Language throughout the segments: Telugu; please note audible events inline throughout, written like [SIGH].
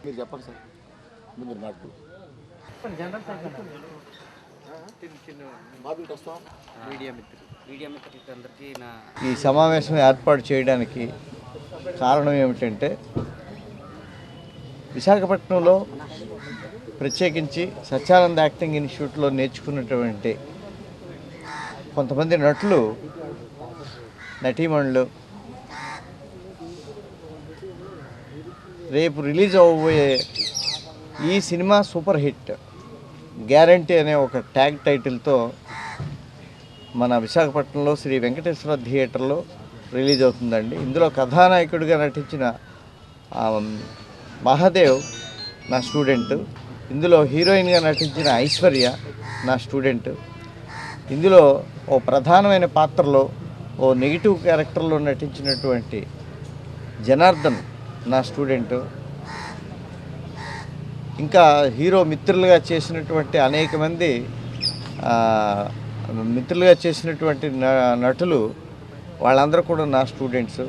మీరు చెప్పండి సార్. ముందు మీరు నాకు ఈ సమావేశం ఏర్పాటు చేయడానికి కారణం ఏమిటంటే విశాఖపట్నంలో ప్రత్యేకించి సత్యానంద్ యాక్టింగ్ ఇన్స్టిట్యూట్లో నేర్చుకున్నటువంటి కొంతమంది నటులు నటీమణులు. రేపు రిలీజ్ అవ్వబోయే ఈ సినిమా సూపర్ హిట్ గ్యారంటీ అనే ఒక ట్యాగ్ టైటిల్తో మన విశాఖపట్నంలో శ్రీ వెంకటేశ్వర థియేటర్లో రిలీజ్ అవుతుందండి. ఇందులో కథానాయకుడిగా నటించిన మహాదేవ్ నా స్టూడెంట్. ఇందులో హీరోయిన్గా నటించిన ఐశ్వర్య నా స్టూడెంట్. ఇందులో ఓ ప్రధానమైన పాత్రలో ఓ నెగిటివ్ క్యారెక్టర్లో నటించినటువంటి జనార్దన్ నా స్టూడెంటు. ఇంకా హీరో మిత్రులుగా చేసినటువంటి అనేక మంది మిత్రులుగా చేసినటువంటి న- నటులు వాళ్ళందరూ కూడా నా స్టూడెంట్స్.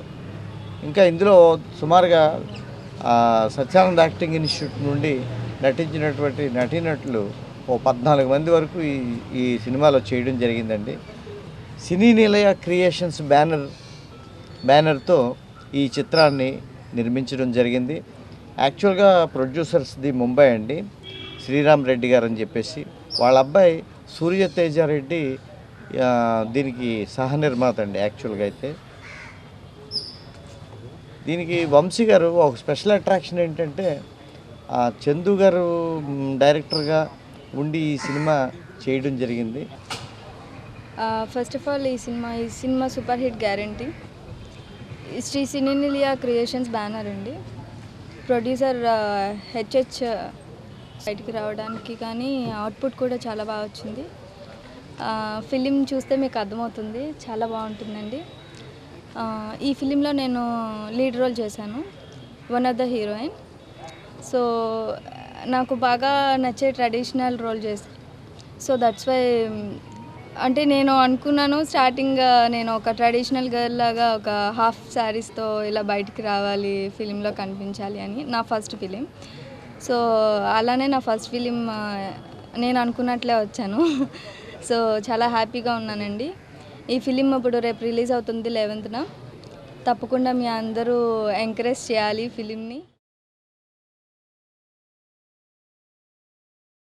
ఇంకా ఇందులో సుమారుగా సత్యానంద సత్యానంద్ యాక్టింగ్ ఇన్స్టిట్యూట్ నుండి నటించినటువంటి నటీనటులు ఓ పద్నాలుగు మంది వరకు ఈ ఈ సినిమాలో చేయడం జరిగిందండి. సినీ నిలయ క్రియేషన్స్ బ్యానర్ బ్యానర్తో ఈ చిత్రాన్ని నిర్మించడం జరిగింది. యాక్చువల్గా ప్రొడ్యూసర్స్ది ముంబై అండి శ్రీరామ్ రెడ్డి గారు అని చెప్పేసి. వాళ్ళ అబ్బాయి సూర్య తేజారెడ్డి దీనికి సహ నిర్మాత అండి యాక్చువల్గా అయితే. దీనికి వంశీ గారు ఒక స్పెషల్ అట్రాక్షన్ ఏంటంటే చందు గారు డైరెక్టర్గా ఉండి ఈ సినిమా చేయడం జరిగింది. ఫస్ట్ ఆఫ్ ఆల్ ఈ సినిమా ఈ cinema super hit guarantee Shri సినీనిలియా creations banner అండి. ప్రొడ్యూసర్ హెచ్హెచ్ బయటికి రావడానికి కానీ అవుట్పుట్ కూడా చాలా బాగా వచ్చింది. ఫిలిం చూస్తే మీకు అర్థమవుతుంది చాలా బాగుంటుందండి. ఈ ఫిలింలో నేను లీడ్ రోల్ చేశాను one of the heroine so నాకు బాగా నచ్చే ట్రెడిషనల్ రోల్ చేసి సో దట్స్ వై అంటే నేను అనుకున్నాను స్టార్టింగ్ నేను ఒక ట్రెడిషనల్ గర్ల్ లాగా ఒక హాఫ్ శారీస్తో ఇలా బయటికి రావాలి ఫిలింలో కనిపించాలి అని నా ఫస్ట్ ఫిలిం సో అలానే నా ఫస్ట్ ఫిలిం నేను అనుకున్నట్లే వచ్చాను. [LAUGHS] సో చాలా హ్యాపీగా ఉన్నానండి. ఈ ఫిలిం ఇప్పుడు రేపు రిలీజ్ అవుతుంది లెవెన్త్న. తప్పకుండా మీ అందరూ ఎంకరేజ్ చేయాలి ఫిలింని